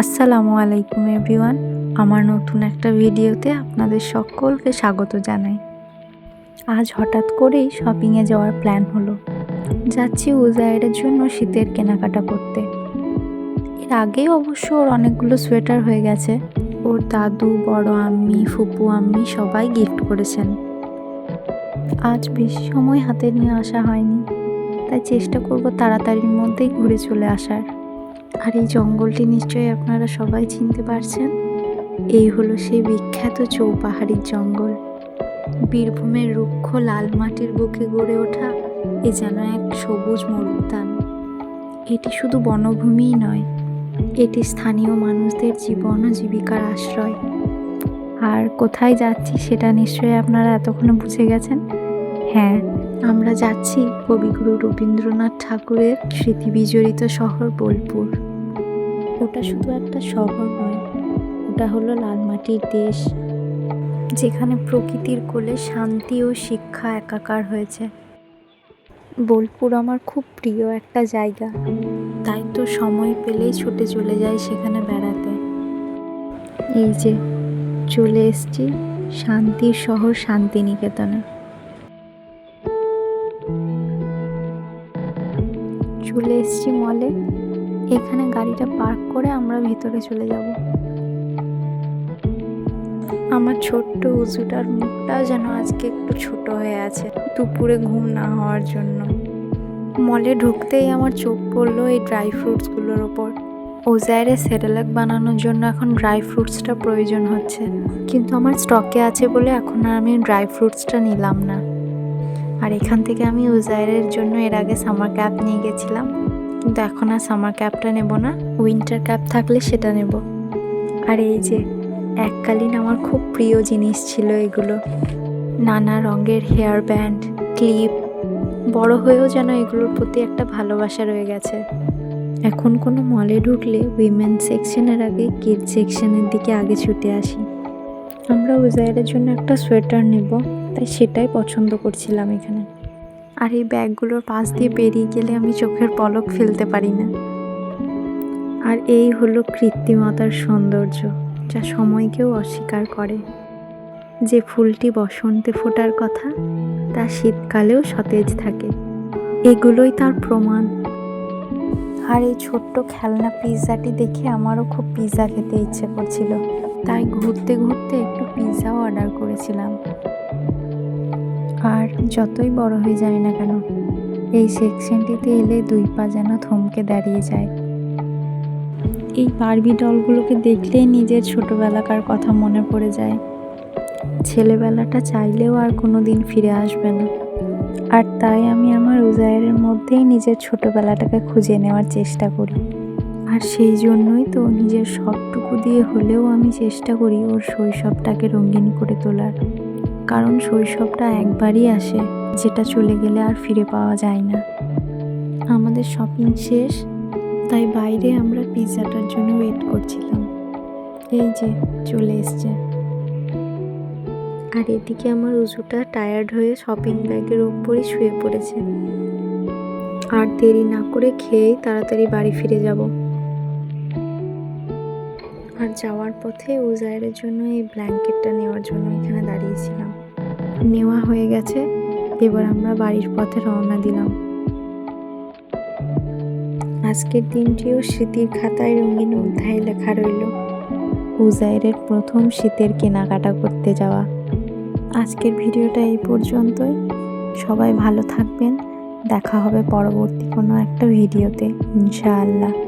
আসসালামু আলাইকুম এভরিওয়ান। আমার নতুন একটা ভিডিওতে আপনাদের সকলকে স্বাগত জানাই। আজ হঠাৎ করেই শপিংয়ে যাওয়ার প্ল্যান হলো। যাচ্ছি উজায়ের জন্য শীতের কেনাকাটা করতে। এর আগেই অবশ্য ওর অনেকগুলো সোয়েটার হয়ে গেছে। ওর দাদু, বড় আম্মি, ফুপু আম্মি সবাই গিফট করেছেন। আজ বেশি সময় হাতে নিয়ে আসা হয়নি। তাই চেষ্টা করব তাড়াতাড়ির মধ্যেই ঘুরে চলে আসার। আর এই জঙ্গলটি নিশ্চয়ই আপনারা সবাই চিনতে পারছেন। এই হলো সেই বিখ্যাত চৌপাহাড়ির জঙ্গল। বীরভূমের রুক্ষ লাল মাটির বুকে গড়ে ওঠা এ যেন এক সবুজ মরুদ্যান। এটি শুধু বনভূমিই নয়, এটি স্থানীয় মানুষদের জীবন ও জীবিকার আশ্রয়। আর কোথায় যাচ্ছি সেটা নিশ্চয়ই আপনারা এতক্ষণে বুঝে গেছেন। হ্যাঁ। আমরা যাচ্ছি কবিগুরু রবীন্দ্রনাথ ঠাকুরের স্মৃতি বিজড়িত শহর বোলপুর। ওটা শুধু একটা শহর নয়, ওটা হলো লালমাটির দেশ, যেখানে প্রকৃতির কোলে শান্তি ও শিক্ষা একাকার হয়েছে। বোলপুর আমার খুব প্রিয় একটা জায়গা, তাই তো সময় পেলেই ছুটে চলে যাই সেখানে বেড়াতে। এই যে, চলে এসছি শান্তির শহর শান্তিনিকেতনে। চলে এসছি মলে এখানে গাড়িটা পার্ক করে আমরা ভেতরে চলে যাব। আমার ছোট্ট উজুটার মুখটাও যেন আজকে একটু ছোট হয়ে আছে, দুপুরে ঘুম না হওয়ার জন্য। মলে ঢুকতেই আমার চোখ পড়ল এই ড্রাই ফ্রুটসগুলোর ওপর। ওজায়ারে সেরেলাক বানানোর জন্য এখন ড্রাই ফ্রুটসটা প্রয়োজন হচ্ছে। কিন্তু আমার স্টকে আছে বলে এখন আর আমি ড্রাই ফ্রুটসটা নিলাম না। আর এখান থেকে আমি উজায়ারের জন্য এর আগে সামার ক্যাপ নিয়ে গেছিলাম। কিন্তু এখন আর সামার ক্যাপটা নেব না উইন্টার ক্যাপ থাকলে সেটা নেব। আর এই যে, এককালীন আমার খুব প্রিয় জিনিস ছিল এগুলো। নানা রঙের হেয়ার ব্যান্ড ক্লিপ বড় হয়েও যেন এগুলোর প্রতি একটা ভালোবাসা রয়ে গেছে। এখন কোনো মলে ঢুকলে উইমেন সেকশনের আগে কিড সেকশনের দিকে আগে ছুটে আসি। আমরা উজায়ের জন্য একটা সোয়েটার নেব। তাই সেটাই পছন্দ করছিলাম এখানে। আর এই ব্যাগগুলোর পাশ দিয়ে পেরিয়ে গেলে আমি চোখের পলক ফেলতে পারি না। আর এই হলো কৃত্রিমতার সৌন্দর্য, যা সময়কেও অস্বীকার করে। যে ফুলটি বসন্তে ফোটার কথা, তা শীতকালেও সতেজ থাকে। এগুলোই তার প্রমাণ। আর এই ছোট্ট খেলনা পিৎজাটি দেখে আমারও খুব পিৎজা খেতে ইচ্ছে করছিল। তাই ঘুরতে ঘুরতে একটু পিৎজাও অর্ডার করেছিলাম। আর যতই বড় হয়ে যায় না কেন, এই সেকশনটিতে এলে দুই পা যেন থমকে দাঁড়িয়ে যায়। এই বারবি ডলগুলোকে দেখলেই নিজের ছোটবেলাকার কথা মনে পড়ে যায়। ছেলেবেলাটা চাইলেও আর কোনো দিন ফিরে আসবে না। আর তাই আমি আমার উজায়ের মধ্যেই নিজের ছোটবেলাটাকে খুঁজে নেওয়ার চেষ্টা করি। আর সেই জন্যই তো নিজের সবটুকু দিয়ে হলেও আমি চেষ্টা করি ওর শৈশবটাকে রঙিন করে তোলার। কারণ শৈশবটা একবারই আসে, যেটা চলে গেলে আর ফিরে পাওয়া যায় না। আমাদের শপিং শেষ, তাই বাইরে আমরা পিৎজাটার জন্য ওয়েট করছিলাম। এই যে, চলে এসছে। আর এদিকে আমার উজুটা টায়ার্ড হয়ে শপিং ব্যাগের উপরই শুয়ে পড়েছে। আর দেরি না করে খেয়েই তাড়াতাড়ি বাড়ি ফিরে যাব। আর যাওয়ার পথে উজায়ের জন্য এই ব্ল্যাঙ্কেটটা নেওয়ার জন্য এখানে দাঁড়িয়েছিলাম। নেওয়া হয়ে গেছে, এবার আমরা বাড়ির পথে রওনা দিলাম। আজকের দিনটিও স্মৃতির খাতায় রঙিন অধ্যায় লেখা রইল, উজাইরের প্রথম শীতের কেনাকাটা করতে যাওয়া। আজকের ভিডিওটা এই পর্যন্তই। সবাই ভালো থাকবেন। দেখা হবে পরবর্তী কোনো একটা ভিডিওতে, ইনশাআল্লাহ।